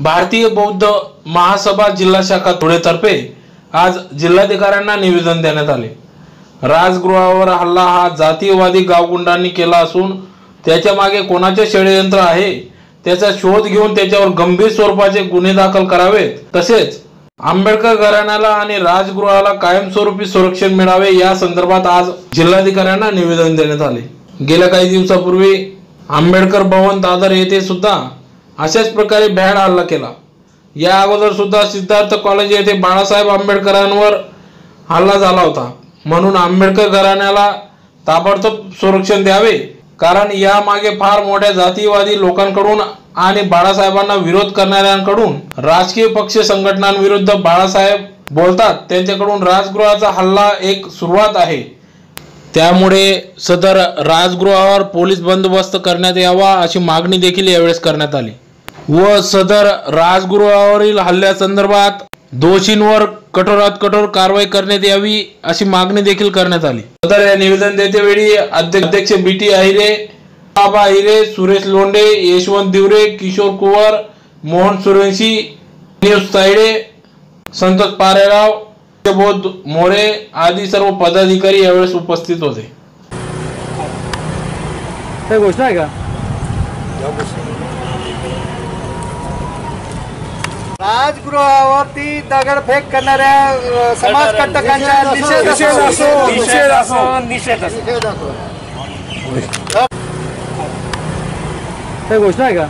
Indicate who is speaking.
Speaker 1: भारतीय बौद्ध महासभा जिल्हा शाखा धुळेतर्फे आज जिल्हाधिकाऱ्यांना निवेदन देण्यात आले. राजगृहावर हल्ला हा जातीयवादी गावगुंडांनी केला असून त्याच्यामागे कोणाचे षडयंत्र आहे त्याचा शोध घेऊन त्याच्यावर गंभीर स्वरूपाचे गुन्हे दाखल करावेत. तसेच आंबेडकर घराण्याला आणि राजगृहाला कायमस्वरूपी संरक्षण मिळावे या संदर्भात आज जिल्हाधिकाऱ्यांना निवेदन देण्यात आले. गेल्या काही दिवसापूर्वी आंबेडकर भवन दादर येथे सुद्धा अशाच प्रकारे भ्याड हल्ला केला. या अगोदर सुद्धा सिद्धार्थ कॉलेज येथे बाळासाहेब आंबेडकरांवर हल्ला झाला होता. म्हणून आंबेडकर घराण्याला ताबडतोब संरक्षण द्यावे. कारण यामागे फार मोठ्या जातीयवादी लोकांकडून आणि बाळासाहेबांना विरोध करणाऱ्यांकडून राजकीय पक्ष संघटनांविरुद्ध बाळासाहेब बोलतात. त्यांच्याकडून राजगृहाचा हल्ला एक सुरुवात आहे. त्यामुळे सदर राजगृहावर पोलीस बंदोबस्त करण्यात यावा अशी मागणी देखील यावेळेस करण्यात आली. व सदर राजगृहावरील हल्ल्यासंदर्भात दोषींवर कठोरात कठोर कारवाई करण्यात यावी अशी मागणी देखील करण्यात आली. सदर या निवेदन देतेवेळी अध्यक्ष अध्यक्ष बी टी अहिरे बाबा अहिरे सुरेश लोंढे यशवंत दिवरे किशोर कुवर मोहन सुरेशी नियुष तायडे संतोष पारेराव बोध मोरे आदी सर्व पदाधिकारी यावेळेस उपस्थित होते.
Speaker 2: काही घोषणा आहे का?
Speaker 3: राजगृहावरती दगडफेक करणाऱ्या समाजकंटकांच्या निषेध असो.
Speaker 2: निषेध असो.
Speaker 3: निषेध असो.
Speaker 2: काही घोषणा आहे का?